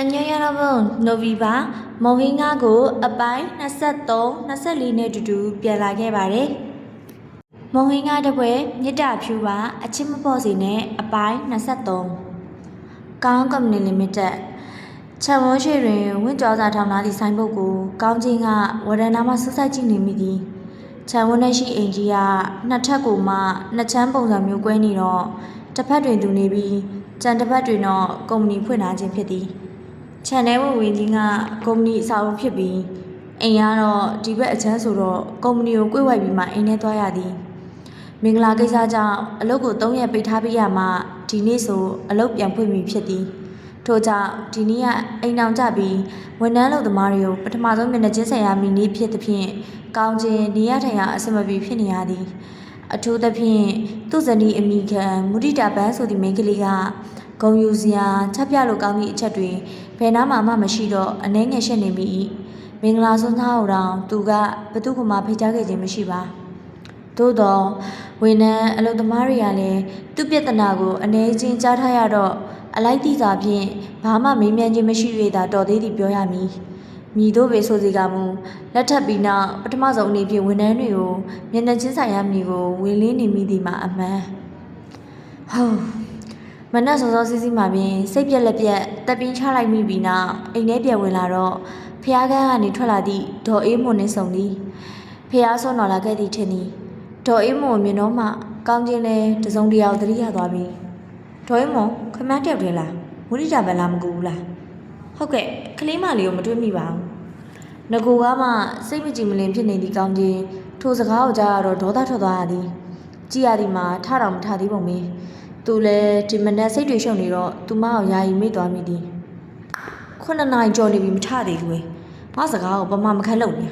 အညရရဘုံနိုဗီဘာမော်ဟင်းကားကို အပိုင်း23 24နဲ့တူတူပြန်လာခဲ့ပါတယ်။မော်ဟင်းကားတစ်ပွဲမြစ်တာဖြူပါအချစ်မဖို့စီနဲ့အပိုင်း23ကောင်းကွန်မြူနီလီမိတက်ချံဝန်းရှိတွင်ဝင့်ကြောစာထောင်ထားသည့်ဆိုင်ဘုတ်ကိုကောင်းချင်းကဝရဏမှဆဆကြည့်နေမိသည်ချံဝန်းထဲရှိအိမ်ကြီးကနှစ်ထပ်ကိုမှနှစ်ချမ်းပုံစံမျိုးကွဲနေတော့တစ်ဖက်တွင်သူနေပြီးကြံတစ်ဖက်တွင်တော့ကုမ္ပဏီဖွင့်ထားခြင်းဖြစ်သည် ခြံထဲဝင်ဝင်ချင်းကကုမ္ပဏီအစာအုပ်ဖြစ်ပြီးအိမ်ကတော့ဒီဘက်အချမ်းဆိုတော့ကုမ္ပဏီကို꿰ဝိုက်ပြီးမှအိမ်ထဲသွားရသည်မင်္ဂလာကိစ္စကြောင့်အလုပ်ကို3ရက်ပိတ်ထားပေးရမှဒီနေ့ဆိုအလုပ်ပြန်ဖွင့်ပြီဖြစ်သည်ထို့ကြောင့်ဒီနေ့ကအိမ်အောင်ကြပြီးဝန်ထမ်းလုပ်သမားတွေကိုပထမဆုံးမျက်နှာချင်းဆိုင်ရာမိနေ့ဖြစ်သဖြင့်ကောင်းခြင်းနေရထိုင်ရာအဆင်မပြေဖြစ်နေရသည်အထူးသဖြင့်သူ့ဇနီးအမိခံမုဒိတာပန်းဆိုသည့်မိန်းကလေးကဂုံယူစရာချက်ပြလို့ကောင်းသည့်အချက်တွေ ဘယ်နာမှမှမရှိတော့အနှဲငယ်ရှက်နေမိ၏မင်္ဂလာဆွမ်းသားဟောတောင်သူကဘသူကမှဖိတ်ကြားခဲ့ခြင်းမရှိပါသို့တော့ဝန်ထမ်းအလုပ်သမားတွေကလည်းသူ့ပြဿနာကိုအနေချင်းကြားထားရတော့အလိုက်တိစာဖြင့်ဘာမှမေးမြန်းခြင်းမရှိ၍သာတော်သေးသည်ပြောရမည်မြည်တို့ပဲဆိုစီကမူလက်ထပ်ပြီးနောက်ပထမဆုံးအနေဖြင့်ဝန်ထမ်းတွေကိုမျက်နှာချင်းဆိုင်ရမည်ကိုဝင်လင်းနေမိသည်မှာအမှန်ဟုတ် မနက်စောစောစီးစီးမှပင်စိတ်ပြက်လက်ပြက်တက်ပင်းချလိုက်မိပြီးနောက်အိမ်ထဲပြန်ဝင်လာတော့ဖះကန်းကနေထွက်လာသည့်ဒေါ်အေးမွန်နှင့်ဆုံသည်ဖះဆွမ်းတော်လာခဲ့သည်ထင်သည်ဒေါ်အေးမွန်မြင်တော့မှကောင်းခြင်းလဲတစုံတရာကိုသတိရသွားပြီဒေါ်အေးမွန်ခမန်းတယောက်တည်းလားမုရိတာပဲလားမကူဘူးလားဟုတ်ကဲ့ကလေးမလေးကိုမတွေ့မိပါဘူးငကိုကမှစိတ်မကြည်မလင်ဖြစ်နေသည့်ကောင်းချင်းထိုစကားကိုကြားရတော့ဒေါသထွက်သွားရသည်ကြည်ရသည်မှာထတော်မထသေးပုံပဲ သူလည်းဒီမနက်စိတ်တွေရှုပ်နေတော့သူမကိုယာယီမိတ်သွားမိသည်ခုနှစ်နာရီကျော်နေပြီမထသေးဘူးငါစကားကိုပမမခက်လို့နေ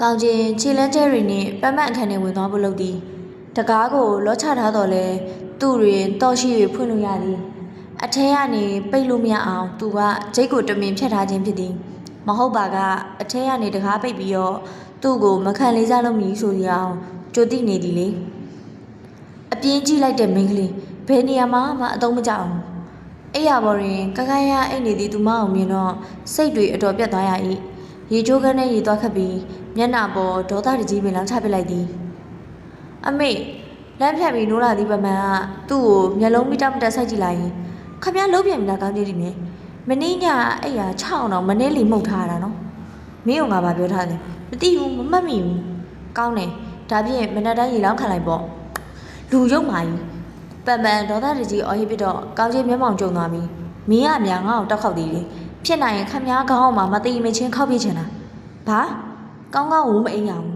ကောင်းချင်းခြေလန်းကျဲတွေနဲ့ပတ်မတ်အခန်းထဲဝင်သွားဖို့လုပ်သည်တကားကိုလောချထားတော့လဲသူ့တွင်တော့ရှိ၍ဖွင့်လို့ရသည်အထဲကနေပိတ်လို့မရအောင်သူကဂျိတ်ကိုတမင်ဖြတ်ထားခြင်းဖြစ်သည်မဟုတ်ပါကအထဲကနေတကားပိတ်ပြီးတော့သူ့ကိုမခံလေးစားလို့မည်ဆိုရအောင်ကြိုတိနေသည်လေ အပြင်းကြီးလိုက်တဲ့မိန်းကလေးဘယ်နေရာမှာမှအသုံးမကျအောင်အဲ့ရပေါ်ရင်ကကရအိတ်နေသည်သူမအောင်မြင်တော့စိတ်တွေအတော်ပြတ်သွားရ၏ရေချိုးခန်းနဲ့ရေသွားခတ်ပြီးမျက်နှာပေါ်ဒေါသတကြီးပင်လောင်းချပစ်လိုက်သည်အမေလမ်းဖြတ်ပြီးနိုးလာသည်ပမန်ကသူ့ကိုမျက်လုံးမိတမတက်ဆိုင်ကြည့်လိုက်ရင်ခမရလုံးပြန်ပြီလားကောင်းကြည့်ဒီမြင်မင်းညအဲ့ရ6အောင်တော့မနေ့လီမှုတ်ထားတာနော်မင်းကငါဘာပြောထားလဲမသိဘူးမမှတ်မိဘူးကောင်းတယ်ဒါဖြင့်မနက်တိုင်းရေလောင်းခံလိုက်ပေါ့ လူရုပ်မာကြီးပန်ပန်ဒေါသတကြီးအော်ဟစ်ပြီးတော့ကောင်းချင်းမျက်မှောင်ကျုံသွားပြီမင်းကများငါ့ကိုတောက်ခောက်သေးတယ်ဖြစ်နိုင်ရင်ခမ ्या ခေါင်းအောင်မှာမသိမချင်းခောက်ပြချင်တာဘာကောင်းကောင်းဝမအိမ်ရဘူး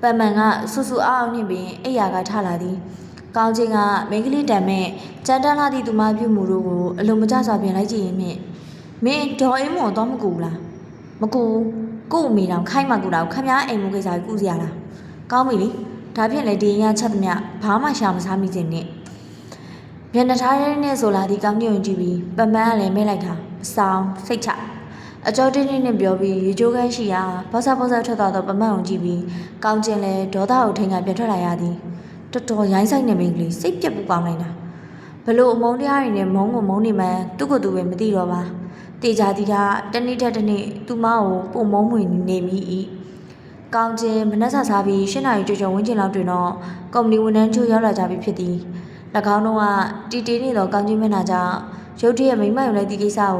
ပန်ပန်ကဆူဆူအားအောင်နှင့်ပင်အိယာကထလာသည်ကောင်းချင်းကမိန်းကလေးတံမဲ့ကြမ်းတမ်းလာသည့်သူမပြုမှုတို့ကိုအလုံးမကျစွာပြင်လိုက်ကြည့်ရင်ဖြင့်မင်းဒေါ်အင်းမော်တော့မကူဘူးလားမကူဘူးကို့အမေတော်ခိုင်းမှကူတာကိုခမည်းအိမ်မကိစ္စကိုကူစီရလားကောင်းပြီလေ ဒါဖြင့်လေဒီရင်ရချက်သမျှဘာမှရှာမစားမိစေနဲ့မျက်နှာထားရင်းနဲ့ဆိုလာဒီကောင်းညွန့်ကြည့်ပြီးပမန်းကလည်းမဲလိုက်တာအဆောင်စိတ်ချအကျော်တင်းတင်းနဲ့ပြောပြီးရေချိုးခန်းရှိရာဘောဆာဘောဆာထွက်သွားတော့ပမန်းကိုကြည့်ပြီးကောင်းကျင်လဲဒေါသကိုထိန်ကပြန်ထွက်လာရသည်တော်တော်ရိုင်းဆိုင်နေမိန်းကလေးစိတ်ပြက်ပူကောင်းလိုက်တာဘလို့အမုန်းတရားတွေနဲ့မုန်းကိုမုန်းနေမှန်းသူ့ကိုယ်သူပဲမသိတော့ပါတေချာတီတာတနေ့ထက်တနေ့သူမကိုပုံမုံဝင်နေမိ၏ ကောင်းချင်းမနှက်ဆစားပြီး၈နာရီကျော်ကျော်ဝန်းကျင်လောက်တွင်တော့ကုမ္ပဏီဝန်ထမ်းချို့ရောက်လာကြပြီဖြစ်သည်၎င်းတို့ကတီတီနေသောကောင်းချင်းမျက်နှာကြောင့်ရုတ်တရက်မိမ့်မယုံလိုက်သည့်ကိစ္စကို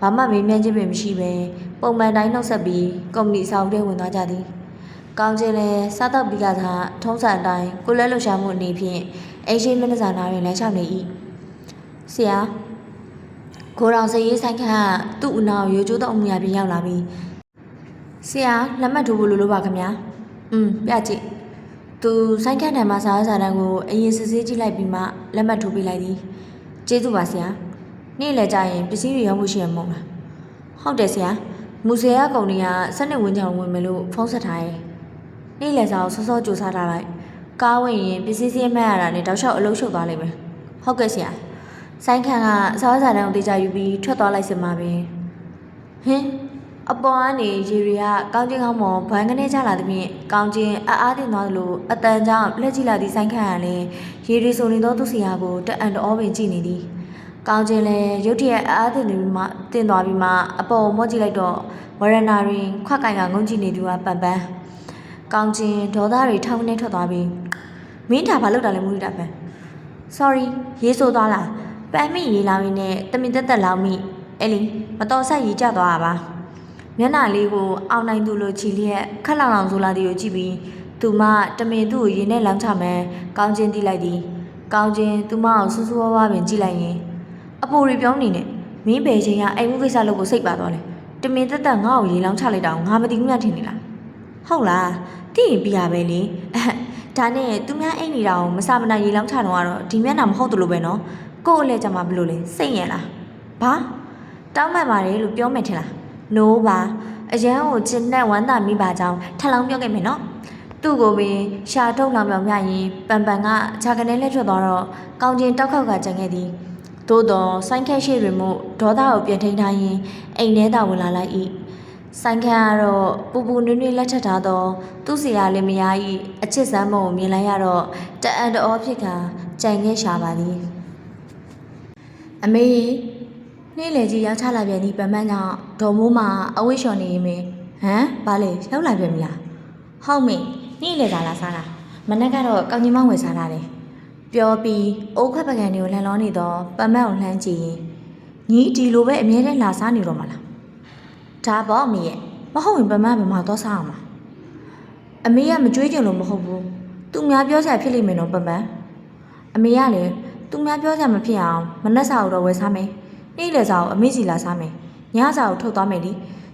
ဘာမှမေးမြန်းခြင်းပင်မရှိဘဲပုံမှန်တိုင်းနှုတ်ဆက်ပြီးကုမ္ပဏီအဆောင်ထဲဝင်သွားကြသည်ကောင်းချင်းလည်းစားတော့ပြီးကသာထုံးစံအတိုင်းကိုလဲလှူရှာမှုအနေဖြင့်အိမ်ရှိမျက်နှာစာနာတွင်လမ်းလျှောက်နေ၏ဆရာကိုတော်စရေးဆိုင်ခန့်ကသူ့အနောက်ရိုးကျိုးသောအမှုရာပြင်ရောက်လာပြီ ဆရာလက်မှတ်ထိုးဖို့လိုလို့ပါခင်ဗျာอืมပြကြည့်သူဆိုင်ခန့်ထံမှာစာရေးစာတန်းကိုအရင်စစ်ဆေးကြည့်လိုက်ပြီးမှလက်မှတ်ထိုးပေးလိုက်သည်ကျေးဇူးပါဆရာနေ့လည်းကြာရင်ပစ္စည်းတွေရောက်မှုရှိရမဟုတ်လားဟုတ်တယ်ဆရာမူဆယ်ကကုံတွေကစနစ်ဝင်းချောင်ဝင်မယ်လို့ဖုန်းဆက်ထားရဲ့နေ့လည်းစာကိုစောစောကြိုးစားထားလိုက်ကားဝင်ရင်ပစ္စည်းစည်းမှတ်ရတာနဲ့တောက်လျှောက်အလုံးရှုပ်သွားလိမ့်မယ်ဟုတ်ကဲ့ဆရာဆိုင်ခံကစားစားတန်းကိုတေချာယူပြီးထွက်သွားလိုက်စမှာပဲဟင်း အပေါ်ကနေရေတွေကကောင်းချင်းကောင်းမော်ဘန်ကနေကြလာသဖြင့်ကောင်းချင်းအအားတင်သွားသလိုအတန်ကြောင့်လက်ကြည့်လာသည့်ဆိုင်ခံကလည်းရေတွေဆိုနေသောသူစီယာကိုတက်အန်တော်ပင်ကြည့်နေသည်ကောင်းချင်းလဲရုတ်တရက်အားတင်နေပြီးမှတင်သွားပြီးမှအပေါ်မော့ကြည့်လိုက်တော့ဝရဏာတွင်ခွက်ကင်ကငုံကြည့်နေသူကပန်ပန်းကောင်းချင်းဒေါသတွေထောင်းနေထွက်သွားပြီးမင်းဒါဘာလုပ်တာလဲမူရီတာပန် sorry ရေးဆိုးသွားလားပန်းမိရေးလောင်းရင်းနဲ့တမင်တက်တက်လောင်းမိအဲ့လီမတော်ဆက်ရေးကြသွားတာပါ မျက်နှာလေးကိုအောင်နိုင်သူလိုချီလျက်ခက်လောင်လောင်ဆိုလာသည်ကိုကြည့်ပြီးသူမတမင်သူ့ကိုရင်နဲ့လောင်းချမယ်ကောင်းချင်းတီးလိုက်သည်ကောင်းချင်းသူမကိုဆူဆူဝါးဝါပင်ကြည့်လိုက်ရင်အပူရီပြောင်းနေနဲ့မင်းဘယ်ချိန်ကအိမ်မှုကိစ္စလုပ်ကိုစိတ်ပါသွားလဲတမင်တက်တက်ငါ့ကိုရေလောင်းချလိုက်တာကိုငါမသိဘူးများထင်နေလားဟုတ်လားသိရင်ပြရပဲလေအဲ့ဒါနဲ့သူများအိမ်နေတာကိုမစာမနာရေလောင်းချတော့ကတော့ဒီမျက်နှာမဟုတ်တယ်လို့ပဲနော်ကို့အလဲကြမှာဘလို့လဲစိတ်ရလားဘာတောင်းမှန်ပါတယ်လို့ပြောမယ်ထင်လား no ပါအရန်ကိုကျင်နဲ့ဝမ်းသာမိပါကြောင်းထပ်လောင်းပြောခဲ့မယ်နော်သူ့ကိုပင်ရှာထုတ်လောင်ပြောင်မြရင်ပန်ပန်ကခြာကနေလက်ထွက်သွားတော့ကောင်းကျင်တောက်ခောက်ကကြံခဲ့သည်သို့တော့ဆိုင်းခက်ရှိတွင်မို့ဒေါသကိုပြန်ထိန်ထားရင်အိမ်ထဲသာဝင်လာလိုက်၏ဆိုင်းခက်ကတော့ပူပူနွေ့နွေ့လက်ထပ်ထားသောသူ့စီရလည်းမယား၏အချစ်စမ်းမုံကိုမြင်လိုက်ရတော့တအံ့တော်ဖြစ်ကကြံခဲ့ရှာပါသည်အမေ နေ့လေကြီးရောက်ချလာပြန်ဒီပမန်းကြောင့်ဒေါ်မိုးမှာအဝိရှော်နေရင်မေဟမ်ဘာလဲရောက်လာပြန်ပြီလားဟုတ်မေနေ့လေသာလာစားတာမနက်ကတော့ကောင်းကြီးမောင်းဝယ်စားတာတယ်ပြောပြီးအိုးခွက်ပကံတွေကိုလှန်လောနေတော့ပမန်းကိုလှမ်းကြည့်ရင်ညီဒီလိုပဲအမြဲတမ်းလာစားနေတော့မလားဒါပေါ့အမေရဲ့မဟုတ်ရင်ပမန်းဘယ်မှာတော့စားအောင်မလားအမေကမကြွေးကြင်လို့မဟုတ်ဘူးသူများပြောစရာဖြစ်လိမ့်မယ်နော်ပမန်းအမေကလည်းသူများပြောစရာမဖြစ်အောင်မနှက်စာကိုတော့ဝယ်စားမယ် နေ့လယ်စာကိုအမေစီလာစားမယ်ညစာကိုထုတ်သွားမယ်လी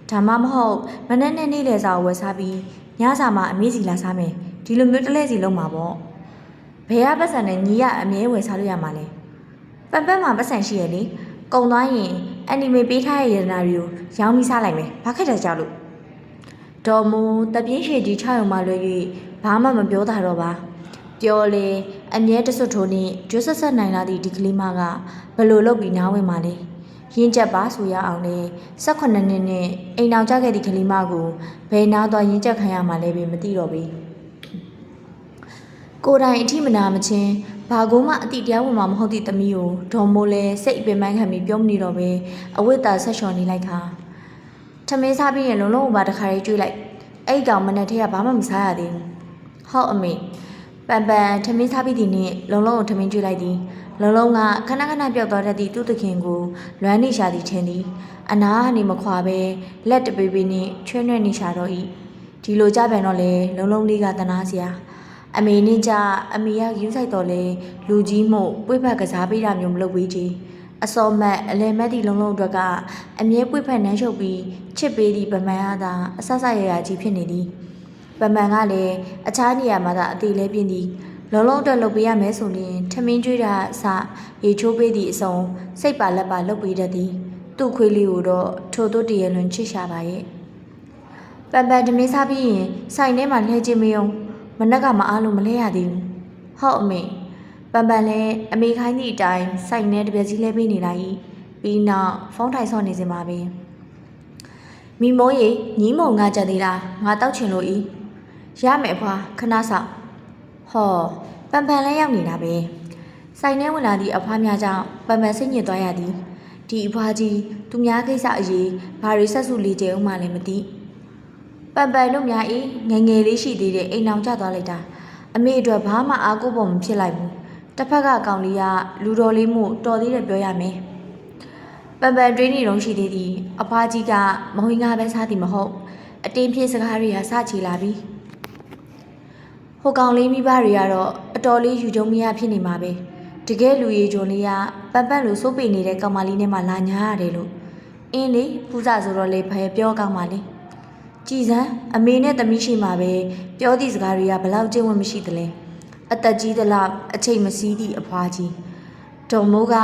ဒါမှမဟုတ်မနေ့နဲ့နေ့လယ်စာကိုဝယ်စားပြီးညစာမှာအမေစီလာစားမယ်ဒီလိုမျိုးတစ်လဲစီလုံးမှာပေါ့ဘယ်ကပတ်စံနဲ့ညီကအမြဲဝယ်စားလို့ရမှာလဲပန်ပန်မှာပတ်စံရှိရလေကုံသွားရင်အန်နီမေပေးထားတဲ့ရတနာတွေကိုရောင်းပြီးစားလိုက်မယ်ဘာခက်တယ်ကြောက်လို့ဒေါ်မူတပြင်းရှည်ကြီး6ရုံမှလွယ်၍ဘာမှမပြောတာတော့ပါ ပြောလေအမြဲတဆွတ်ထိုးနှင့်ကျွတ်ဆက်ဆက်နိုင်လာသည့်ဒီကလေးမကဘလို့လုပ်ပြီးနားဝင်ပါလေရင်းချက်ပါဆိုရအောင်လေ18နှစ်နဲ့အိမ်အောင်ကြခဲ့သည့်ကလေးမကိုဘယ်နာသွားရင်းချက်ခံရမှလဲပဲမသိတော့ဘူးကိုယ်တိုင်အထိမနာမချင်းဘာကုန်းမှအတိတရားဝင်မှာမဟုတ်သည့်သမီးကိုဒေါ်မိုးလဲစိတ်အပင်ပန်းခံပြီးပြောမနေတော့ပဲအဝိတ္တာဆက်လျှော်နေလိုက်ခါထမင်းစားပြီးရင်လုံးလုံးဘာတစ်ခါလေးကျွေးလိုက်အဲ့ကောင်မနဲ့တည်းကဘာမှမစားရသေးဘူးဟုတ်အမေ ပန်ပန်ထမင်းစားပြီးသည်နှင့်လုံလုံးကိုထမင်းကျွေးလိုက်သည်လုံလုံးကခဏခဏပြောက်သွားတတ်သည့်သူ့သခင်ကိုလွမ်းနေရှာသည်ထင်သည်အနာကနေမခွာပဲလက်တပေးပေးနှင့်ချွေးနှဲ့နေရှာတော့၏ဒီလိုကြပြန်တော့လေလုံလုံးလေးကတနာစရာအမေနဲ့ကြအမေကယူဆိုင်တော်လေလူကြီးမှုပွေ့ဖက်ကစားပေးတာမျိုးမလုပ်ပေးချေအစောမတ်အလဲမက်သည့်လုံလုံးအတွက်ကအမြဲပွေ့ဖက်နှမ်းရှုပ်ပြီးချစ်ပေးသည့်ဗမားအားသာအဆဆရရကြီးဖြစ်နေသည် ပမန်ကလည်းအခြားနေရာမှာသာအသေးလဲပြင်းသည်လုံးလုံးအတွက်လုပ်ပေးရမယ်ဆိုရင်ထမင်းကျွေးတာအစရေချိုးပေးသည့်အစုံစိတ်ပါလက်ပါလုပ်ပေးတတ်သည်သူ့ခွေးလေးကိုတော့ထိုတို့တရလွန်ချစ်ရှာပါရဲ့ပန်ပန်ထမင်းစားပြီးရင်ဆိုင်ထဲမှာလှည့်ချင်းမယုံမနက်ကမအားလို့မလဲရသေးဘူးဟုတ်အမေပန်ပန်လည်းအမေခိုင်းသည့်အတိုင်းဆိုင်ထဲတပြက်စီလဲပေးနေတာကြီးပြီးနောက်ဖုန်းထိုင်ဆော့နေစင်ပါပဲမိမိုးရေညီးမုံငါကြသေးလားငါတောက်ချင်လို့ဤ ရမယ်ဖွာခဏဆောင်ဟောပန်ပန်လဲရောက်နေတာပဲစိုင်ထဲဝင်လာသည့်အဖွားများကြောင့်ပန်ပန်စိတ်ညစ်သွားရသည်ဒီအဖွားကြီးသူများကိစ္စအရေးဘာတွေဆက်စုလေးကျဲဦးမှလည်းမသိပန်ပန်တို့များအေးငယ်ငယ်လေးရှိသေးတဲ့အိမ်အောင်ကျသွားလိုက်တာအမေအတွက်ဘာမှအားကိုးဖို့မဖြစ်လိုက်ဘူးတစ်ဖက်ကကောင်လေးကလူတော်လေးမှုတော်သေးတယ်ပြောရမယ်ပန်ပန်တွင်းနေတော့ရှိသေးသည်အဖွားကြီးကမုံငါပဲစားသည်မဟုတ်အတင်းပြေးစကားတွေကစချီလာပြီ ဟိုကောင်လေးမိဘတွေကတော့အတော်လေးယူကြုံမရဖြစ်နေမှာပဲတကယ်လူရည်ဂျုံလေးကပန်ပန်လို့စိုးပေနေတဲ့ကောင်မလေးနဲ့မှလာညာရတယ်လို့အင်းလေပူဇာဆိုတော့လေဖယ်ပြောကောင်းပါလေကြည်စမ်းအမေနဲ့သမီးရှိမှပဲပြောသည့်စကားတွေကဘလောက်ကျင့်ဝတ်မရှိသလဲအသက်ကြီးသလားအချိန်မစည်းသည့်အဖွားကြီးဒုံမိုးက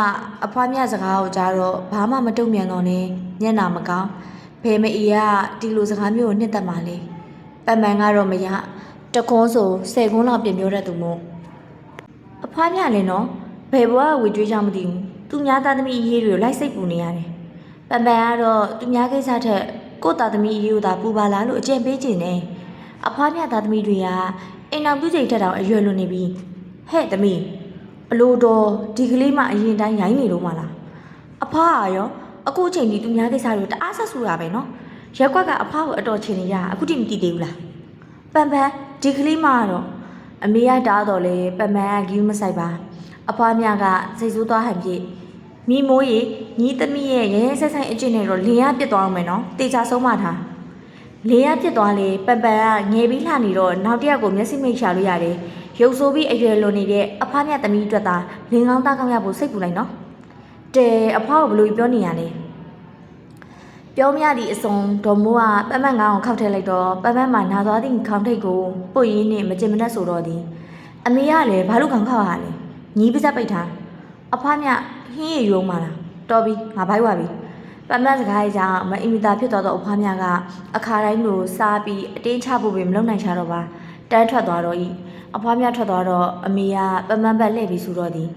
အဖွားမြစကားကိုကြားတော့ဘာမှမတုံ့ပြန်တော့နဲ့ညံ့နာမကောင်းဘယ်မအီကဒီလိုစကားမျိုးကိုနှစ်သက်မှလဲပန်ပန်ကတော့မရ တကွန်းဆိုဆယ်ကွန်းလောက်ပြင်ပြောတတ်သူမို့အဖွားမြလည်းနော်ဘယ်ဘဝဝေကျွေးကြောင်မသိဘူးသူများသားသမီးအရေးတွေကိုလိုက်စိတ်ပူနေရတယ်ပန်ပန်ကတော့သူများကိစ္စထက်ကိုယ့်သားသမီးအရေးကိုသာပူပါလားလို့အကြံပေးချင်တယ်အဖွားမြသားသမီးတွေကအိမ်အောင်ပြုချိန်ထက်တောင်အရွယ်လွန်နေပြီဟဲ့သမီးအလိုတော်ဒီကလေးမှအရင်တိုင်းရိုင်းနေလို့မလားအဖွားကရောအခုအချိန်ကြီးသူများကိစ္စတွေတအားဆက်ဆူတာပဲနော်ရက်ကွက်ကအဖွားကိုအတော်ချင်နေရအခုတိမသိသေးဘူးလားပန်ပန် ဒီကလေးမကတော့အမေကတားတော့လေပန်ပန်ကဂီးမဆိုင်ပါအဖွားမြကစိတ်ဆိုးသွားဟန်ပြေမိမိုးရီညီသမီးရဲ့ရဲရဲဆက်ဆိုင်အကျင့်နဲ့တော့လင်ရပြစ်သွားအောင်မယ်နော်တေချာဆုံးမထားလေရပြစ်သွားလေပန်ပန်ကငယ်ပြီးလှနေတော့နောက်တစ်ယောက်ကိုမျက်စိမိတ်ရှာလို့ရတယ်ရုပ်ဆိုးပြီးအရွယ်လွန်နေတဲ့အဖွားမြတ်သမီးအတွက်သာလင်ကောင်းသားကောင်းရဖို့စိတ်ပူလိုက်နော်တဲအဖွားကိုဘယ်လိုပြောနေရလဲ ပြောမရသည့်အစုံဒေါ်မိုးကပန်းပန်းငောင်းကိုခောက်ထည့်လိုက်တော့ပန်းပန်းမှာနာသွားသည့်ခေါင်းထိတ်ကိုပုတ်ရင်းနဲ့မကျင်မတတ်ဆိုတော့သည်အမေကလည်းဘာလို့ခေါင်းခောက်ရလဲညီးပါးစပ်ပိတ်ထားအဖွားမြဟင်းရည်ရုံးပါလားတော်ပြီငါဘိုက်ဝါပြီပမတ်စကားကြောင့်မအင်မီတာဖြစ်သွားသောအဖွားများကအခါတိုင်းလိုစားပြီးအတင်းချဖို့ပင်မလုပ်နိုင်ချတော့ပါတန်းထွက်သွားတော့ဤအဖွားများထွက်သွားတော့အမေကပမတ်ဘက်လှည့်ပြီးဆိုတော့သည်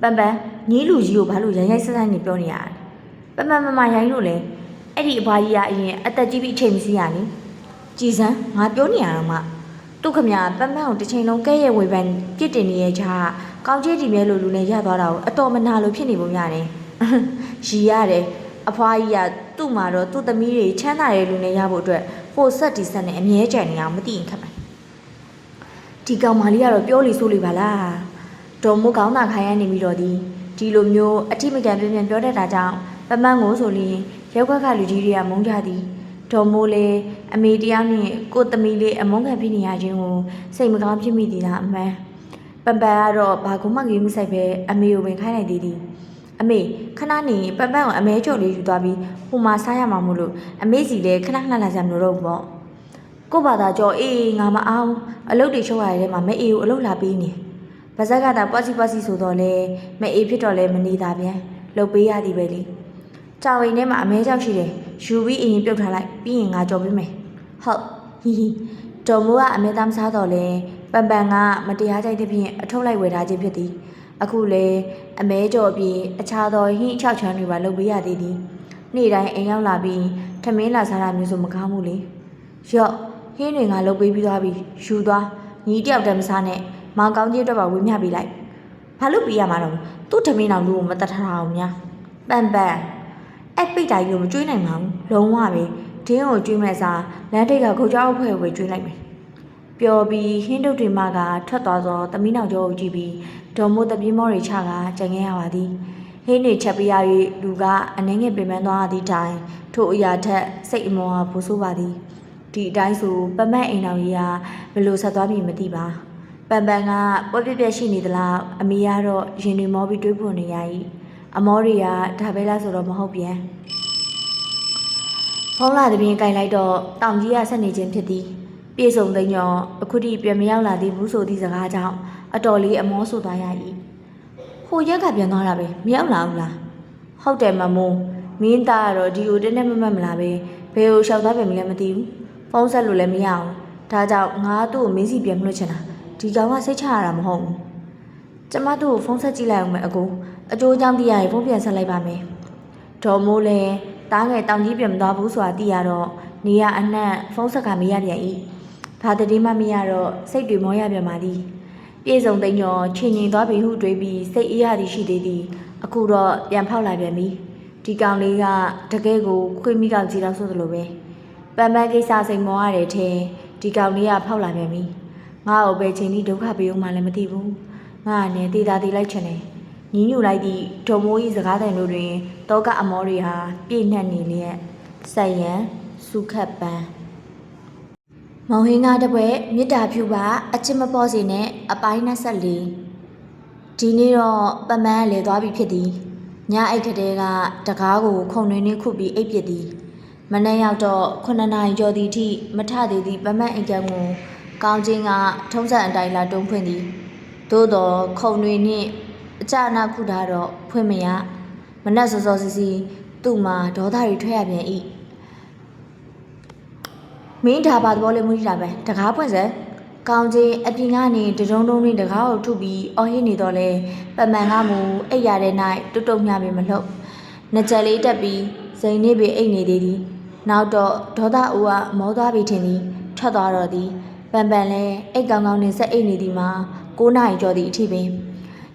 ပန်ပန်ညီးလူကြီးကိုဘာလို့ရိုင်းရိုက်ဆက်ဆက်နေပြောနေရလဲပမတ်မမရိုင်းလို့လေ အဲ့ဒီအဖွားကြီးကအရင်အသက်ကြီးပြီးအချိန်မစီရနိကြည်စမ်းငါပြောနေရတော့မှသူခမပမတ်ကိုတစ်ချိန်လုံးကဲ့ရဲ့ဝေဖန်ပြစ်တင်နေရဲ့ချာကောင်းချေးတီမြဲလို့လူနဲ့ရသွားတာကိုအတော်မနာလို့ဖြစ်နေပုံရတယ်ရီရတယ်အဖွားကြီးကသူ့မှာတော့သူ့သမီးတွေချမ်းသာတဲ့လူနဲ့ရဖို့အတွက်ဟိုဆက်ဒီဆက်နဲ့အမြဲကြံနေအောင်မသိရင်ခက်ပါဒီကောင်မလေးကတော့ပြောလေဆိုလေပါလားဒေါ်မိုးကောင်းတာခိုင်းရနေပြီးတော့ဒီဒီလိုမျိုးအထိမကန်ပြင်းပြင်းပြောတတ်တာကြောင့်ပမန်းကိုဆိုရင် ရက်ွက်ကလူကြီးတွေကမုန်းကြသည်ဒေါ်မိုးလေအမေတရားနဲ့ကိုယ့်သမီးလေးအမုန်းခံဖြစ်နေရခြင်းကိုစိတ်မကောင်းဖြစ်မိသေးတာအမှန်ပန်ပန်ကတော့ဘာကုမှကြီးမဆိုင်ပဲအမေကိုဝင်ခိုင်းလိုက်သေးသည်အမေခဏနေပန်ပန်ကိုအမဲကြော်လေးယူသွားပြီးဟိုမှာစားရမှာမို့လို့အမေစီလည်းခဏခဏလာကြမလို့တော့ဘူးပေါ့ကို့ဘာသာကြော်အေးငါမအောင်အလုပ်တွေရှုပ်ရတဲ့ထဲမှာမဲအေးကိုအလုပ်လာပေးနေပါဇက်ကတာပွားစီပွားစီဆိုတော့လေမဲအေးဖြစ်တော့လဲမနေတာပြန်လှုပ်ပေးရသည်ပဲလေ ကြောင်အိမ်ထဲမှာအမဲကြောက်ရှိတယ်ယူပြီးအရင်ပြုတ်ထားလိုက်ပြီးရင်ငါကြော်ပေးမယ်ဟုတ်ဟီဟီတော်မိုးကအမဲသားမစားတော့လဲပန်ပန်ကမတရားကြိုက်တဲ့ဖြင့်အထုပ်လိုက်ဝယ်ထားခြင်းဖြစ်သည်အခုလေအမဲကြော်ပြီးအခြားသောဟင်း၆ချမ်းတွေပါလုပ်ပေးရသေးသည်နေ့တိုင်းအိမ်ရောက်လာပြီးထမင်းလာစားတာမျိုးဆိုမကောင်းဘူးလေရော့ဟင်းတွေငါလုပ်ပေးပြီးသွားပြီယူသွားညီတယောက်တည်းမစားနဲ့မောင်ကောင်းကြီးအတွက်ပါဝေမျှပေးလိုက်ဘာလို့ပေးရမှာတော့သူ့ထမင်းတော်လူကိုမတတ်ထားအောင်များပန်ပန် အဲ့ပိတ်တာကြီးကိုမကျွေးနိုင်ပါဘူးလုံးဝပဲဒင်းကိုကျွေးမဲ့စားလမ်းထိပ်ကခုတ်ကြောက်ဖွဲ့ဝေကျွေးလိုက်မယ်ပျော်ပြီးဟင်းတုတ်တွေမှကထွက်သွားသောသမီးနောက်ကျောကိုကြည့်ပြီးဒေါ်မိုးတပြေးမောတွေချကကြံခဲ့ရပါသည်ဟင်းတွေချက်ပြရ၍လူကအနှင်းငယ်ပင်ပန်းသွားသည့်တိုင်ထို့အရာထက်စိတ်အမောဟာပူဆိုးပါသည်ဒီအတိုင်းဆိုပမတ်အိမ်တော်ကြီးကဘယ်လိုဆက်သွားပြီမသိပါပန်ပန်ကပွက်ပြက်ပြက်ရှိနေသလားအမေကတော့ရင်တွေမောပြီးတွေးပွန်နေရ၏ အမောတွေကဒါပဲလားဆိုတော့မဟုတ်ပြန်ဖုံးလာတဲ့ပြင်ကင်လိုက်တော့တောင်ကြီးကဆက်နေခြင်းဖြစ်သည်ပြေဆုံးသိမ်းရောအခုထိပြန်မရောက်လာသေးဘူးဆိုသည့်စကားကြောင့်အတော်လေးအမောဆိုသွားရ၏ဟိုရက်ကပြန်သွားတာပဲမရောက်လာဘူးလားဟုတ်တယ်မမိုးမင်းသားကတော့ဒီကိုတင်းနဲ့မမတ်မလားပဲဘယ်ကိုလျှောက်သွားပြန်မလဲမသိဘူးဖုံးဆက်လို့လည်းမရအောင်ဒါကြောင့်ငါသူ့ကိုမင်းစီပြန်မလို့ချင်တာဒီကောင်ကစိတ်ချရတာမဟုတ်ဘူးကျမတို့ကိုဖုံးဆက်ကြည့်လိုက်အောင်မယ်အကို အကျိုးအကြောင်းသိရရင်ဖုံးပြန်ဆက်လိုက်ပါမယ်ဒေါ်မိုးလည်းတားငယ်တောင်ကြီးပြန်မသွားဘူးဆိုတာသိရတော့နေရအနှံ့ဖုန်းဆက်ကမရပြန်၏ဘာတတိမှမရတော့စိတ်တွေမောရပြန်ပါသည်ပြေဆုံးသိမ်းကျော်ချင်းရင်သွားပြီဟုတွေးပြီးစိတ်အေးရသည်ရှိသေးသည်အခုတော့ပြန်ဖောက်လာပြန်ပြီဒီကောင်လေးကတကယ်ကိုခွေးမိကောင်ကြီးတော့ဆိုသလိုပဲပန်ပန်းကိစ္စစိတ်မောရတယ်ထင်ဒီကောင်လေးကဖောက်လာပြန်ပြီငါ့ကိုပဲချိန်ဒီဒုက္ခပေးဦးမှလည်းမသိဘူးငါနဲ့တေးတာတေးလိုက်ချင်တယ် ညီညူလိုက်သည့်ဒုံမိုး၏စကားတိုင်တို့တွင်တောကအမောတွေဟာပြည့်နှက်နေလျက်ဆက်ရန်စုခတ်ပန်းမောင်ဟင်းကားတစ်ပွဲမေတ္တာဖြူပါအချစ်မပေါ်စေနဲ့အပိုင်း24ဒီနေ့တော့ပမန်းလေသွားပြီဖြစ်သည်ညအိတ်ကလေးကတကားကိုခုံတွင်နှင်းခုပြီးအိပ်ပစ်သည်မနေ့ရောက်တော့9နာရီကျော်သည့်အထိမထသေးသည့်ပမန်းအိမ်ကန်းကိုကောင်းချင်းကထုံးစံအတိုင်းလာတုံးဖွင့်သည်သို့တော့ခုံတွင်နှင့် အကြနာခုထားတော့ဖွင့်မရမနက်စောစောစီစီသူ့မှာဒေါသတွေထွက်ရပြန်၏မင်းဒါပါသဘောလေးမူးတာပဲတကားဖွင့်စဲကောင်းချင်းအပြင်ကနေတဒုံဒုံလေးတကားကိုထုပြီးအော်ဟစ်နေတော့လဲပမန်ကမူအိပ်ရတဲ့၌တွတ်တုံမြပင်မလှုပ်နှစ်ချက်လေးတက်ပြီးစိန်နေပြီအိတ်နေသေးသည်နောက်တော့ဒေါသဦးကမောသွားပြီထင်သည်ထွက်သွားတော့သည်ပန်ပန်လဲအိတ်ကောင်းကောင်းနဲ့ဆက်အိတ်နေသည်မှာ9နာရီကျော်သည့်အထိပင်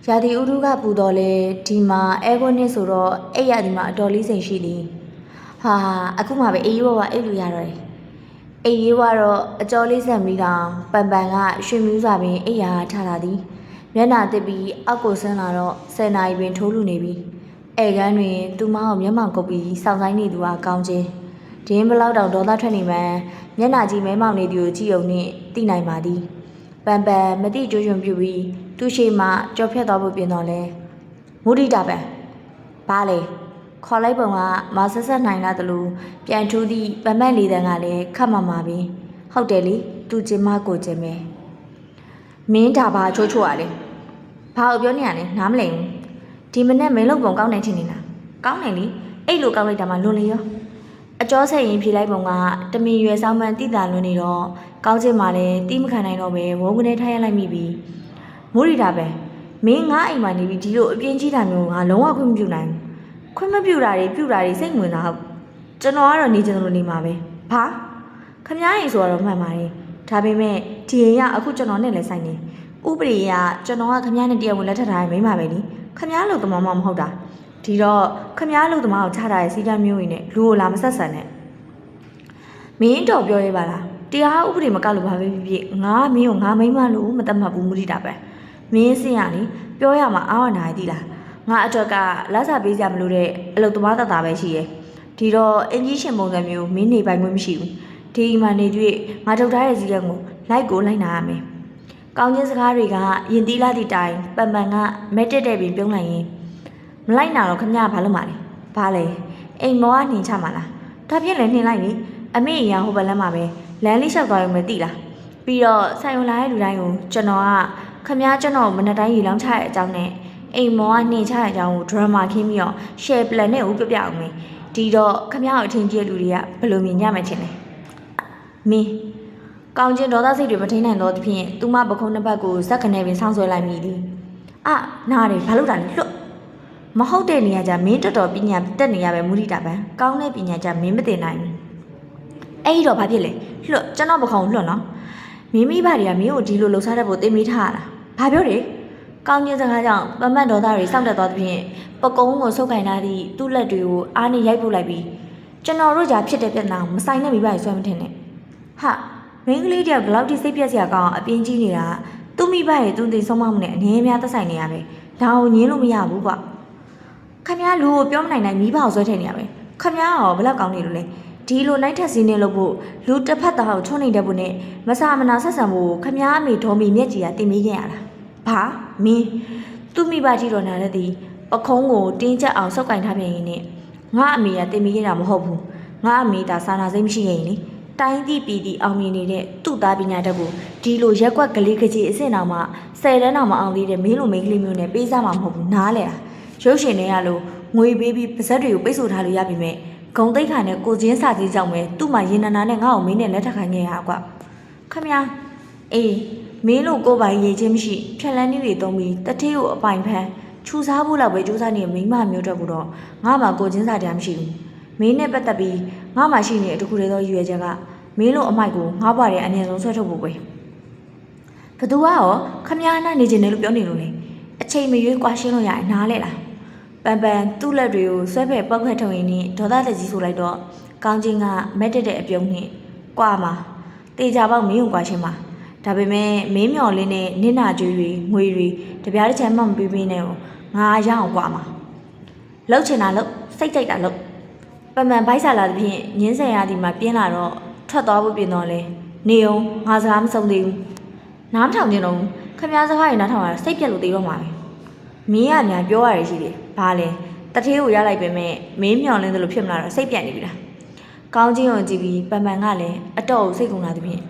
ရာသီဥတုကပူတော့လေဒီမှာအဲကွန်းနစ်ဆိုတော့အဲ့ရဒီမှာအတော်လေးစိန်ရှိသည်ဟာအခုမှပဲအေးရွားဝအိတ်လို့ရတော့တယ်အေးရွားတော့အကျော်လေးဆက်ပြီးတော့ပန်ပန်ကရွှေမြူးစာပင်အိတ်ရာထားလာသည်မျက်နှာတစ်ပြီးအောက်ကိုဆင်းလာတော့ဆယ်နာရီပင်ထိုးလူနေပြီအဲကန်းတွင်သူမအောင်မျက်မှောင်ကုပ်ပြီးစောင့်ဆိုင်နေသူကကောင်းချင်းဒင်းဘလောက်တောင်ဒေါသထွက်နေမှန်းမျက်နှာကြီးမဲမောင်နေသူကိုကြည့်ုံနှင့်သိနိုင်ပါသည်ပန်ပန်မတိကြွကြွပြူပြီး သူ့ရှိမှကြော်ဖြတ်သွားဖို့ပြင်တော့လဲမုဒိတာပန်ဘာလဲခေါ်လိုက်ပုံကမဆက်ဆက်နိုင်လာသလိုပြန်ထူးသည့်ပမတ်လေးတန်းကလည်းခတ်မမာပြီဟုတ်တယ်လေသူကျင်မကိုကျင်ပဲမင်းဒါဘာချိုးချိုးရလဲဘာကိုပြောနေရလဲနားမလည်ဘူးဒီမနေ့မင်းလုံပုံကောင်းနေချင်နေလားကောင်းတယ်လေအဲ့လိုကောင်းလိုက်တာမှလွန်လေရောအကျော်ဆက်ရင်ဖြေလိုက်ပုံကတမင်ရွယ်ဆောင်မှန်တိတာလွန်းနေတော့ကောင်းချင်မှလည်းတိမခံနိုင်တော့ပဲဝုန်းကနေထားရလိုက်မိပြီ မိုးရီတာပဲမင်းငါအိမ်မှာနေပြီးဒီလိုအပြင်းကြီးတာမျိုးငါလုံးဝခွင့်မပြုနိုင်ဘူးခွင့်မပြုတာတွေပြုတာတွေစိတ်ဝင်စားဟုတ်ကျွန်တော်ကတော့နေချင်တယ်လို့နေမှာပဲဘာခမည်းရင်ဆိုတော့မှန်ပါတယ်ဒါပေမဲ့ဒီရင်ကအခုကျွန်တော်နဲ့လည်းဆိုင်နေဥပဒေကကျွန်တော်ကခမည်းနဲ့တရားဝင်လက်ထပ်ထားရင်မိမှာပဲလीခမည်းလို့တမမမဟုတ်တာဒီတော့ခမည်းလို့တမကိုချတာရဲ့စီးကမ်းမျိုးတွေနဲ့လူကိုလာမဆက်ဆံနဲ့မင်းတော်ပြောရပါလားတရားဥပဒေမကလို့ဘာပဲဖြစ်ဖြစ်ငါမင်းကိုငါမိမလို့မတတ်မှတ်ဘူးမူတည်တာပဲ။ မင်းစင်ရလေပြောရမှာအာဝနာရည်သီလားငါအတွက်ကလက်စာပေးကြမလို့တဲ့အလုပ်သမားတတ်တာပဲရှိရဲ့ဒီတော့အင်ကြီးရှင်ပုံစံမျိုးမင်းနေပိုင်ခွင့်မရှိဘူးဒီမှာနေတွေ့ငါထုတ်ထားတဲ့စည်းကမ်းကိုလိုက်ကိုလိုက်နာရမယ်ကောင်းချင်းစကားတွေကယင်သီးလာသည့်တိုင်ပန်ပန်ကမဲတက်တဲ့ပြင်ပြုံးလိုက်ရင်မလိုက်နာတော့ခမရဘာလို့မှလဲဘာလဲအိမ်မောကနှင်ချမှာလားဒါပြည့်လဲနှင်လိုက်လေအမေအရာဟိုဘက်လမ်းမှာပဲလမ်းလေးလျှောက်သွားရုံပဲတိလားပြီးတော့ဆိုင်ဝင်လာတဲ့လူတိုင်းကိုကျွန်တော်က ခမရကျွန်တော်မနက်တိုင်းရေလောင်းချတဲ့အကြောင်းနဲ့အိမ်မောကနှင်ချတဲ့အကြောင်းကို drama ခင်းပြီးတော့ share plan နဲ့ဦးပြပြအောင်မေဒီတော့ခမရကိုအထင်ကြီးတဲ့လူတွေကဘယ်လိုမြင်ကြမှာချင်းလဲမင်းကောင်းချင်းဒေါသစိတ်တွေမထိန်နိုင်တော့သဖြင့်သူမပခုံးနှစ်ပတ်ကိုဇက်ကနေပင်ဆောင်းဆွဲလိုက်မိသည်အနားတယ်ဘာလို့တာလဲလွတ်မဟုတ်တဲ့နေရာကြမင်းတော်တော်ပညာတက်နေရပဲမူရိတာပန်ကောင်းတဲ့ပညာကြမင်းမတင်နိုင်ဘူးအဲ့ဒီတော့ဘာဖြစ်လဲလွတ်ကျွန်တော်ပခုံးလွတ်နော်မိမိဘာတွေကမင်းကိုဒီလိုလှုပ်ရှားတဲ့ဖို့တင်မိထားတာ ဘာပြောလဲကောင်းခြင်းစကားကြောင့်ပမတ်ဒေါသတွေစောင့်တက်သွားသဖြင့်ပကုံးကိုဆုပ်ကင်ထားသည့်သူ့လက်တွေကိုအားနဲ့ရိုက်ပုတ်လိုက်ပြီးကျွန်တော်တို့ကြာဖြစ်တဲ့ပြဿနာမဆိုင်တဲ့မိဘတွေဆွဲမထင်နဲ့ဟာမင်းကလေးတယောက်ဘယ်လောက်ထိစိတ်ပြက်စရာကောင်းအပြင်းကြီးနေတာသူ့မိဘရဲ့သူတင်ဆုံးမမှုနဲ့အငြင်းများသက်ဆိုင်နေရပဲဒါကိုငင်းလို့မရဘူးကွာခမရလူကိုပြောမနိုင်နိုင်မိဘကိုဆွဲထည့်နေရပဲခမရရောဘယ်လောက်ကောင်းနေလို့လဲဒီလိုနိုင်ထက်စင်းနေလို့ဖို့လူတစ်ဖက်သားကိုချုံနေတတ်ဖို့နဲ့မဆာမနာဆက်ဆံဖို့ခမရအမေဒေါ်မီမျက်ကြည်ကတင်မိခဲ့ရတာ ဘာမင်းသူ့မိဘကြီးတော်နာတဲ့ဒီပခုံးကိုတင်းကျပ်အောင်စောက်ကင်ထားပြန်ရင်နဲ့ငါအမေကတင်မိခဲ့တာမဟုတ်ဘူးငါအမေဒါစာနာစိတ်မရှိခဲ့ရင်လေတိုင်းတိပြည်တီအောင်မြင်နေတဲ့သူ့သားပညာတတ်ကိုဒီလိုရက်ကွက်ကလေးကကြီးအစ်စ်တောင်မှဆယ်တန်းတောင်မှအောင်သေးတဲ့မင်းလိုမိန်းကလေးမျိုးနဲ့ပေးစားမှာမဟုတ်ဘူးနားလေတာရုပ်ရှင်တွေကလို့ငွေပေးပြီးပါဇက်တွေကိုပိတ်ဆို့ထားလို့ရပြီမဲ့ဂုံတိတ်ခါနဲ့ကိုချင်းစာကြီးကြောင့်ပဲသူ့မှာရင်နာနာနဲ့ငါ့ကိုမင်းနဲ့လက်ထပ်ခိုင်းခဲ့ရကွာခမညာအေး မင်းလို့ကိုယ်ပိုင်ရေးချင်းမရှိဖြက်လန်းနည်းတွေသုံးပြီးတထေးကိုအပိုင်ဖန်းခြူစားဖို့လောက်ပဲစူးစမ်းနေတဲ့မိန်းမမျိုးတော့ကတော့ငါ့မှာကိုချင်းစာတရားမရှိဘူးမင်းနဲ့ပတ်သက်ပြီးငါ့မှာရှိနေတဲ့တခုတည်းသောရည်ရွယ်ချက်ကမင်းလို့အမိုက်ကိုငါ့ဘွားရဲ့အငြင်းဆုံးဆွဲထုတ်ဖို့ပဲဘသူကရောခမညာနာနေချင်တယ်လို့ပြောနေလို့လေအချိန်မရွေးကွာရှင်းလို့ရရင်နားလဲလားပန်ပန်သူ့လက်တွေကိုဆွဲဖက်ပောက်ခတ်ထုံရင်းနဲ့ဒေါသလက်ကြီးဆိုလိုက်တော့ကောင်းချင်းကမက်တက်တဲ့အပြုံးနဲ့ကွာမှာတေချာပေါက်မင်းုံကွာချင်းမှာ ဒါပေမဲ့မင်းမျော်လင်းတဲ့နင့်နာကျွေးတွေငွေတွေတပြားတစ်ချမ်းမှမပေးပေးနဲ့ကိုငါရအောင်ကွာမှာလှုပ်ချင်တာလှုပ်စိတ်ကြိုက်တာလှုပ်ပန်ပန်ဘိုက်ဆာလာသဖြင့်ညင်းဆန်ရသည်မှာပြင်းလာတော့ထွက်သွားဖို့ပြင်တော့လဲနေအောင်ငါစကားမဆုံးသေးဘူးနားမထောင်ကြတော့ဘူးခမည်းစကားရင်နားထောင်ရတာစိတ်ပြက်လို့သေးတော့မှာပဲမင်းကညာပြောရတယ်ရှိတယ်။ဘာလဲ။တထေးကိုရလိုက်ပေမဲ့မင်းမြောင်လင်းသလိုဖြစ်မလာတော့စိတ်ပြတ်နေပြီလား။ကောင်းချင်းကိုကြည့်ပြီးပန်ပန်ကလည်းအတော့ကိုစိတ်ကုန်လာသည်ဖြင့်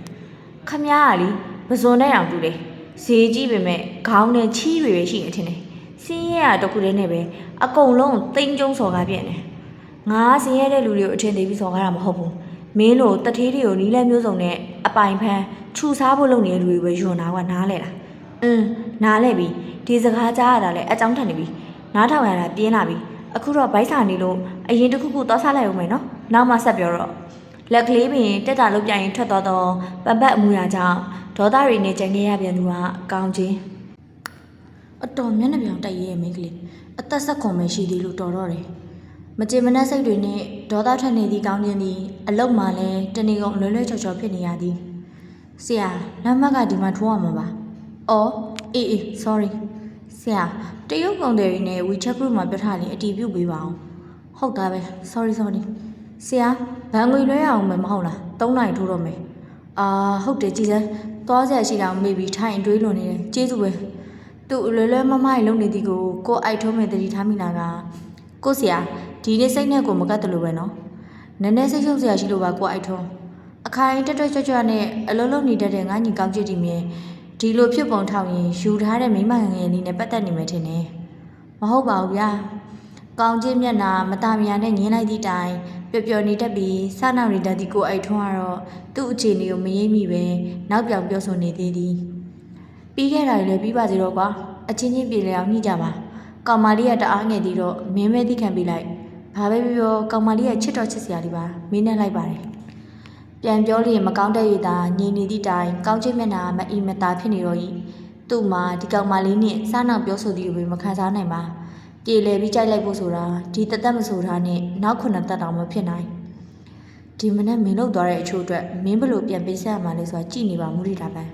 ခမ ्या ကလीပဇွန်နဲ့အောင်တူတယ်။ဈေးကြီးပေမဲ့ခေါင်းနဲ့ချီးတွေပဲရှိနေထင်တယ်။စင်းရဲကတခုတည်းနဲ့ပဲအကုန်လုံးတိမ်ကျုံစော်ကားပြည့်နေ။ငါစင်းရဲတဲ့လူတွေကိုအထင်သေးပြီးစော်ကားတာမဟုတ်ဘူး။မင်းတို့တထေးတွေကိုနီးလဲမျိုးစုံနဲ့အပိုင်ဖန်းခြူစားဖို့လုပ်နေတဲ့လူတွေပဲယွန်နာကနားလဲလား။ อืมနားလဲပြီဒီစကားကြားရတာလဲအကြောင်းထန်နေပြီနားထောင်ရတာပြင်းလာပြီအခုတော့ဗိုက်စာနေလို့အရင်တစ်ခုခုသွားစားလိုက်အောင်မယ်နော်နောက်မှဆက်ပြောတော့ လက်ကလေးပင်တက်တာလို့ပြရင်ထွက်သွားတော့ပပတ်အမူအရာကြောင့်ဒေါသတွေနဲ့ကြံခဲ့ရပြန်သူကကောင်းချင်းအတော်မျက်နှာပြောင်တိုက်ရဲမိန်းကလေးအသက်ဆက်ခွန်ပဲရှိသေးလို့တော်တော့တယ်မကြေမနက်စိတ်တွေနဲ့ဒေါသထွက်နေသည့်ကောင်းခြင်းသည်အလုတ်မှလည်းတဏီကုန်လွယ်လွယ်ချော်ချော်ဖြစ်နေရသည်ဆရာနံပါတ်ကဒီမှာထိုးရမှာပါအော်အေးအေး sorry ဆရာတရုတ်ကုန်တယ်ရီနဲ့ WeChat group မှာပြောထားရင်အတီးပြုတ်ပေးပါအောင်ဟုတ်သားပဲ sorry sorry ဆရာဘန်ငွေလွှဲရအောင်မယ်မဟုတ်လား၃နိုင်ထိုးတော့မယ်အာဟုတ်တယ်ကြည်စမ်းသွားစရာရှိတာမေးပြီးထိုင်အတွေးလွန်နေတယ်ကျေးဇူးပဲသူ့လွယ်လွယ်မမရေလုံနေသည်ကိုကိုအိုက်ထုံးမဲ့တတိထားမိနာကကိုဆရာဒီနေ့စိတ်နဲ့ကိုမကတ်တယ်လို့ပဲနော်နည်းနည်းစိတ်ရှုပ်စရာရှိလို့ပါကိုအိုက်ထုံးအခိုင်တက်တက်ကြွကြွနဲ့အလုံးလုံးနေတတ်တဲ့ငါညီကောင်းချစ်တီမြဲဒီလိုဖြစ်ပုံထောက်ရင်ယူထားတဲ့မိမငယ်ငယ်လေးနဲ့ပတ်သက်နေမယ်ထင်တယ်မဟုတ်ပါဘူးဗျာ ကောင်းချစ်မျက်နာမตาမယာနဲ့ညင်းလိုက်သည့်တိုင်ပျော်ပျော်နေတတ်ပြီးစနောက်နေတတ်သည့်ကိုအိုက်ထုံးကတော့သူ့အခြေအနေကိုမရိပ်မိပဲနောက်ပြောင်ပြောဆိုနေသေးသည်ပြီးခဲ့တာတွေလည်းပြီးပါစေတော့ကွာအချင်းချင်းပြေလည်အောင်ညှိကြပါကောင်မလေးကတအားငယ်သေးတော့မင်းမဲသိခံပေးလိုက်ဘာပဲပြောပြောကောင်မလေးရဲ့ချစ်တော်ချစ်စရာလေးပါမင်းနဲ့လိုက်ပါတယ်ပြန်ပြောလို့ရင်မကောင်းတဲ့ရည်သာညင်နေသည့်တိုင်ကောင်းချစ်မျက်နှာမအီမတာဖြစ်နေတော့ဤသူ့မှာဒီကောင်မလေးနဲ့စားနောက်ပြောဆိုသည်ကိုမခံစားနိုင်ပါ ပြေလည်ပြီးကြိုက်လိုက်ဖို့ဆိုတာဒီတသက်မဆိုတာနဲ့နောက်ခုနှစ်သက်တောင်မဖြစ်နိုင်ဒီမနေ့မင်းတို့သွားတဲ့အချို့အတွက်မင်းဘလို့ပြန်ပေးဆက်ရမှာလဲဆိုတာကြည့်နေပါမူရိတာပန်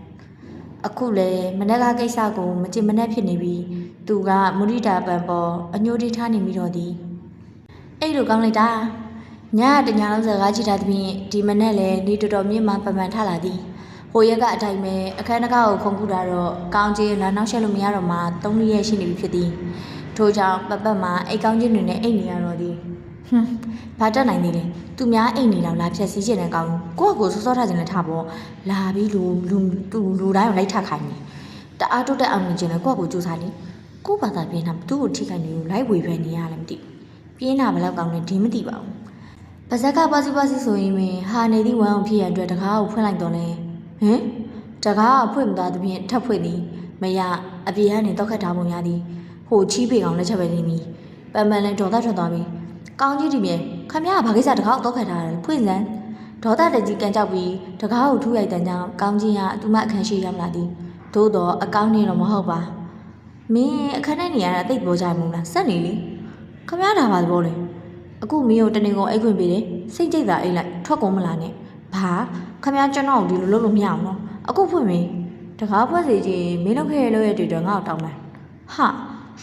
အခုလေမနက်ကကိစ္စကိုမကြင်မနှက်ဖြစ်နေပြီးသူကမုရိတာပံပေါ်အညိုတိထားနေမိတော့သည်အဲ့လိုကောင်းလိုက်တာညကတညာလုံးစကားကြည့်တာသဖြင့်ဒီမနက်လေနေတော်တော်မြင့်မှပန်ပန်ထလာသည်ဟိုရက်ကအတိုင်းပဲအခန်းတကားကိုခုံကူတာတော့ကောင်းချင်းလာနောက်ရှက်လို့မရတော့မှ၃ရက်ရှိနေပြီဖြစ်သည် ထို့ကြောင့်ပတ်ပတ်မှာအိတ်ကောင်းချင်းတွေနဲ့အိတ်နေရတော့သည်ဟွန်းဘာတက်နိုင်သေးလဲသူများအိတ်နေတော့လာဖြတ်စည်းချင်တဲ့ကောင်းကိုယ့်အကိုစောစောထားခြင်းနဲ့ထားပေါ့လာပြီးလူလူသူလူတိုင်းကိုလိုက်ထခိုင်းနေတအားတုတ်တက်အောင်နေခြင်းနဲ့ကိုယ့်အကိုစူးစားလေကိုယ့်ဘာသာပြင်းတာသူ့ကိုထိခိုက်နေလို့လိုက်ဝေဖန်နေရလည်းမသိပြင်းတာဘယ်လောက်ကောင်းလဲဒီမသိပါဘူးပါဇက်ကပါစီပါစီဆိုရင်မင်းဟာနေသည့်ဝမ်းအောင်ဖြစ်ရန်အတွက်တကားကိုဖွင့်လိုက်တော့လဲဟင်တကားကဖွင့်မသွားသဖြင့်ထပ်ဖွင့်သည်မရအပြေကနေတော့ခတ်ထားပုံရသည် ဟိုချီးပေကောင်လက်ချက်ပဲနေပြီပန်ပန်လည်းဒေါသထွက်သွားပြီကောင်းကြီးဒီမြေခမရကဘာကိစ္စတကားကိုတော့ခတ်ထားတယ်ဖွင့်စမ်းဒေါသတကြီးကန်ကြောက်ပြီးတကားကိုထူးရိုက်တဲ့ကြောင့်ကောင်းကြီးကသူမအခန်းရှိရောက်လာသည်သို့တော့အကောင်းနေတော့မဟုတ်ပါမင်းအခန်းထဲနေရတာတိတ်ပေါ်ကြမလို့လားစက်နေလေခမရတာပါသဘောလေအခုမင်းကိုတနေကုန်အိတ်ခွင့်ပေးတယ်စိတ်ကြိတ်တာအိတ်လိုက်ထွက်ကုန်မလားနဲ့ဘာခမရကျွန်တော်ကိုဒီလိုလုပ်လို့မရအောင်နော်အခုဖွင့်မင်းတကားဖွင့်စီချင်းမင်းလုပ်ခဲ့ရလို့ရတဲ့တွေတော့ငါ့ကိုတောင်းမှန်ဟာ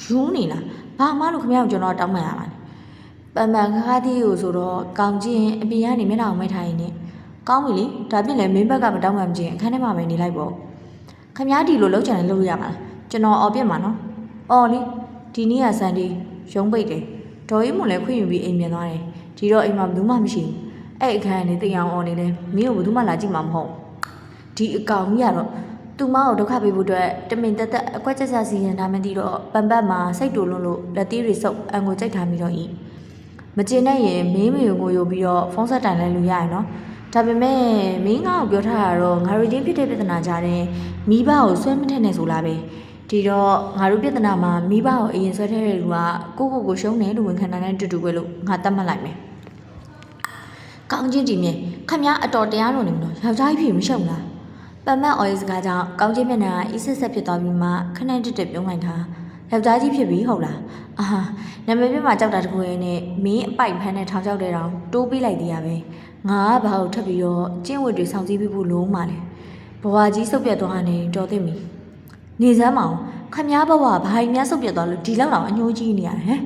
ယူနေလားဘာမှလို့ခမရကိုကျွန်တော်တောင်းမှန်ရမှာလဲပန်ပန်ခါးသီးကိုဆိုတော့ကောင်းချင်းအပြင်ကနေမျက်နှာကိုမိတ်ထားရင်ねကောင်းပြီလေဒါပြင်လည်းမင်းဘက်ကမတောင်းမှမချင်းအခန်းထဲမှာပဲနေလိုက်ပေါ့ခမ ्या ဒီလိုလောက်ချင်တယ်လုပ်လို့ရမှာလားကျွန်တော်အော်ပြစ်မှာနော်အော်လေဒီနေ့ကဆန်ဒီရုံးပိတ်တယ်ဒေါ်ကြီးမွန်လည်းခွင့်ယူပြီးအိမ်ပြန်သွားတယ်ဒီတော့အိမ်မှာဘယ်သူမှမရှိဘူးအဲ့အခန်းကနေတင်အောင်အော်နေတယ်မင်းကိုဘယ်သူမှလာကြည့်မှာမဟုတ်ဒီအကောင်ကြီးကတော့ သူမကိုဒုက္ခပေးဖို့အတွက်တမင်တက်တက်အကွက်ချက်ချက်စီရင်ထားမှန်းသိတော့ပန်ပတ်မှာစိတ်တူလွန်းလို့လက်သေးတွေစုပ်အန်ကိုကြိတ်ထားမိတော့ဤမကျင်နဲ့ရင်မင်းမေကိုယုံပြီးတော့ဖုန်းဆက်တိုင်လဲလို့ရရနော်ဒါပေမဲ့မင်းငါ့ကိုပြောထားတာတော့ငါတို့ချင်းဖြစ်တဲ့ပြဿနာကြားတဲ့မိဘကိုဆွဲမထက်နဲ့ဆိုလားပဲဒီတော့ငါတို့ပြဿနာမှာမိဘကိုအရင်ဆွဲထည့်တဲ့လူကကိုကိုကိုရှုံးတယ်လို့ဝန်ခံတာနဲ့တူတူပဲလို့ငါသတ်မှတ်လိုက်မယ်ကောင်းချင်းဒီမြင်ခမ ्या အတော်တရားလို့နေမလို့ယောက်ျားကြီးဖြစ်မရှုံးလား ပန်မတ်အော်ရစ်စကားကြောင့်ကောင်းချင်းမျက်နှာအီးဆက်ဆက်ဖြစ်သွားပြီးမှခဏတက်တက်ပြုံးလိုက်တာယောက်ျားကြီးဖြစ်ပြီဟုတ်လားအာဟာနာမည်ပြမှာကြောက်တာတကူရဲ့နဲ့မင်းအပိုက်ဖမ်းတဲ့ထောင်ကြောက်တဲ့တောင်တိုးပေးလိုက်သေးရပဲငါကဘာလို့ထပ်ပြီးတော့ကျင့်ဝတ်တွေဆောင်စည်းပြီးဖို့လုံးမှလဲဘဝကြီးစုပ်ပြတ်သွားနေတော်သိပြီနေစမ်းမအောင်ခမ ्या ဘဝဘာကြီးများစုပ်ပြတ်သွားလို့ဒီလောက်တော့အညှိုးကြီးနေရတယ်ဟမ်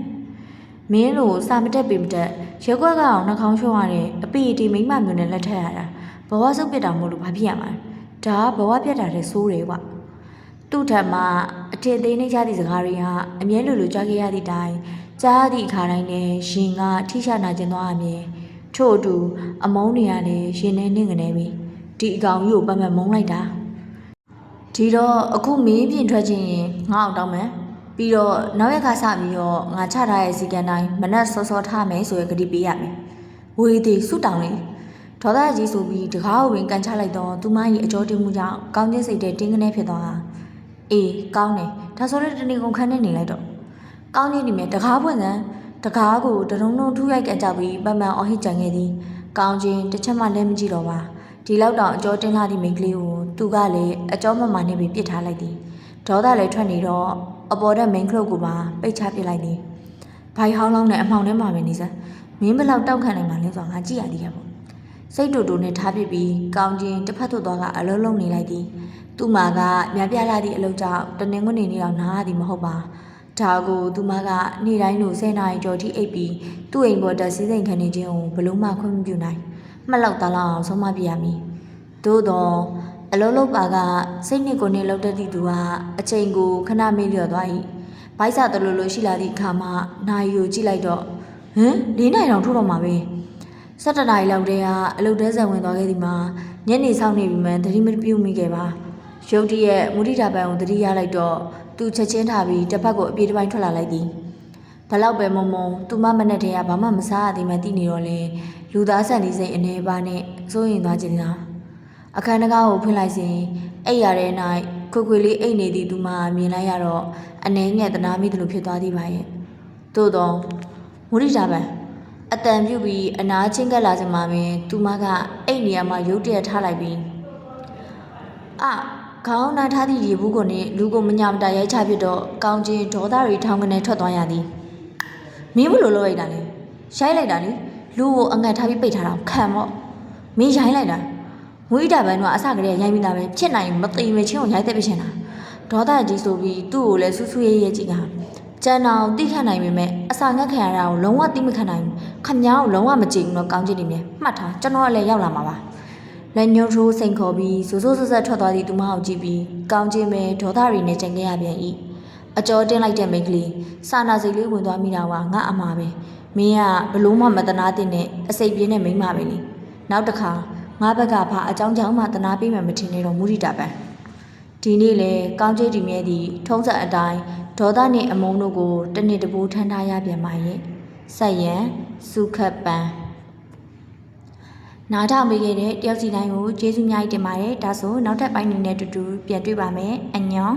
မင်းလို့စာမတက်ပေမတက်ရဲကွက်ကောင်နှာခေါင်းရှုံးရတဲ့အပေတီမိမ့်မမျိုးနဲ့လက်ထက်ရတာဘဝစုပ်ပြတ်တာမဟုတ်လို့ဘာဖြစ်ရမှာလဲ ဒါကဘဝပြတ်တာတဲ့ဆိုးတယ်ကွာသူ့ထက်မှအထင်သေးနေကြသည့်စကားတွေဟာအမြဲလိုလိုကြားခဲ့ရသည့်တိုင်ကြားရသည့်အခါတိုင်းနဲ့ရှင်ကထိချနာကျင်သွားအမြဲထို့အတူအမုန်းတွေကလည်းရှင်နေနေငနေပြီဒီအကောင်ကြီးကိုပတ်မှတ်မုန်းလိုက်တာဒီတော့အခုမင်းပြင်ထွက်ခြင်းရင်ငါ့အောင်တောင်းမယ်ပြီးတော့နောက်ရက်ခါစပြီးတော့ငါချထားတဲ့စီကံတိုင်းမနက်စောစောထားမယ်ဆိုရယ်ကတိပေးရမယ်ဝေးသေးဆုတောင်းလေ ဒေါသကြီးဆိုပြီးတကားကိုဝင်ကန်ချလိုက်တော့သူမကြီးအကြောတင်မှုကြောင့်ကောင်းချင်းစိတ်တဲ့တင်းကနေဖြစ်သွားတာအေးကောင်းတယ်ဒါဆိုလည်းတနေ့ကုန်ခန်းနဲ့နေလိုက်တော့ကောင်းကြီးနေမြဲတကားပွင့်စမ်းတကားကိုတရုံတုံထူးရိုက်ကန်ကြပြီးပန်ပန်အော်ဟစ်ကြံခဲ့သည်ကောင်းချင်းတစ်ချက်မှလည်းမကြည့်တော့ပါဒီလောက်တော့အကျော်တင်းလာသည့်မိန်းကလေးကိုသူကလည်းအကျော်မမနဲ့ပဲပြစ်ထားလိုက်သည်မဒေါသလည်းထွက်နေတော့အပေါ်တဲ့မိန်ခလုတ်ကိုပါပိတ်ချပစ်လိုက်သည်ဘိုင်ဟောင်းလောင်းနဲ့အမှောင်ထဲမှာပဲနေစမ်းမင်းဘယ်လောက်တောက်ခံနိုင်မှလဲဆိုတော့ငါကြည့်ရသေးရပေါ့ စိတ်တူတူနဲ့ထားပစ်ပြီးကောင်းချင်းတစ်ဖက်သို့သွားကအလုံးလုံးနေလိုက်သည်သူ့မှာကမြပြလာသည့်အလုပ်ကြောင့်တနင်္ဂနွေနေ့တော့နားရသည်မဟုတ်ပါဒါကိုသူမကနေ့တိုင်းလို10နာရီကျော်ထိအိပ်ပြီးသူ့အိမ်ပေါ်တက်စည်းစိမ်ခံနေခြင်းကိုဘလို့မှခွင့်မပြုနိုင်မှတ်လောက်သားလောက်အောင်ဆုံးမပြရမည်သို့တော့အလုံးလုံးပါကစိတ်နှစ်ကိုယ်နဲ့လောက်တတ်သည့်သူကအချိန်ကိုခဏမေ့လျော့သွား၏ဘိုက်စာတလူလိုရှိလာသည့်အခါမှနိုင်ကိုကြည့်လိုက်တော့ဟမ်၄နိုင်တောင်ထိုးတော့မှာပဲ ၁၇နာရီလောက်တည်းကအလုပ်တဲဆန်ဝင်သွားခဲ့သည်မှာညနေဆောင်နေပြီမှန်သတိမပြုမိခဲ့ပါရုတ်တရက်မုဒိတာပန်ကိုသတိရလိုက်တော့သူချက်ချင်းထားပြီးတစ်ဖက်ကိုအပြေးတစ်ပိုင်းထွက်လာလိုက်သည်ဘလောက်ပဲမုံမုံသူမမနဲ့တည်းကဘာမှမစားရသေးမှသိနေတော့လေလူသားဆန်ဒီစိတ်အနေပါနဲ့စိုးရင်သွားခြင်းလားအခန်းတကားကိုဖွင့်လိုက်စဉ်အိပ်ရတဲ့၌ခွေခွေလေးအိပ်နေသည့်သူမမြင်လိုက်ရတော့အနှဲငယ်တနာမိသလိုဖြစ်သွားသည်ပါရဲ့သို့တော့မုရိတာပန် အတန်ပြုတ်ပြီးအနာချင်းကပ်လာစမှာပင်သူမကအိပ်နေရမှရုတ်တရက်ထားလိုက်ပြီးအခေါင်းနာထားသည့်ရေဘူးကိုနှင့်လူကိုမညာမတာရိုက်ချဖြစ်တော့ကောင်းချင်းဒေါသတွေထောင်းကနေထွက်သွားရသည်မင်းဘလို့လုပ်လိုက်တာလဲရိုက်လိုက်တာလေလူကိုအငတ်ထားပြီးပိတ်ထားတာခံပေါ့မင်းရိုက်လိုက်တာငွေတာပန်းတော့အစကတည်းကရိုက်ပြီးသားပဲဖြစ်နိုင်မသိမချင်းကိုရိုက်သက်ပြရှင်တာဒေါသကြီးဆိုပြီးသူ့ကိုလည်းဆူဆူရဲရဲကြည့်က ကျန်အောင်တိခတ်နိုင်ပေမဲ့အစာငတ်ခံရတာကိုလုံးဝတိမခံနိုင်ဘူးခမ ्या ကိုလုံးဝမကြည့်ဘူးတော့ကောင်းကြည့်နေမြဲမှတ်ထားကျွန်တော်ကလည်းရောက်လာမှာပါလက်ညှိုးထိုးစိန်ခေါ်ပြီးစိုးစိုးဆက်ဆက်ထွက်သွားသည့်သူမကိုကြည့်ပြီးကောင်းချင်းပဲဒေါသတွေနဲ့ကြံခဲ့ရပြန်၏အကျော်တင်းလိုက်တဲ့မိန်းကလေးစာနာစိတ်လေးဝင်သွားမိတာကငါအမှားပဲမင်းကဘလို့မှမတနာတဲ့နဲ့အစိတ်ပြင်းတဲ့မိန်းမပဲလေနောက်တစ်ခါငါဘက်ကဘာအကြောင်းကြောင့်မှတနာပေးမှမထင်နေတော့မူရိတာပန်ဒီနေ့လေကောင်းကျိတ်ဒီမြဲသည့်ထုံးစံအတိုင်း ဒေါသနှင့်အမုန်းတို့ကိုတစ်နှစ်တပူထမ်းထားရပြန်ပါရဲ့ဆက်ရန်စုခတ်ပန်နားထောင်ပေးခဲ့တဲ့တယောက်စီတိုင်းကိုကျေးဇူးအများကြီးတင်ပါတယ်ဒါဆိုနောက်ထပ်ပိုင်းနေနဲ့အတူတူပြန်တွေ့ပါမယ်အညောင်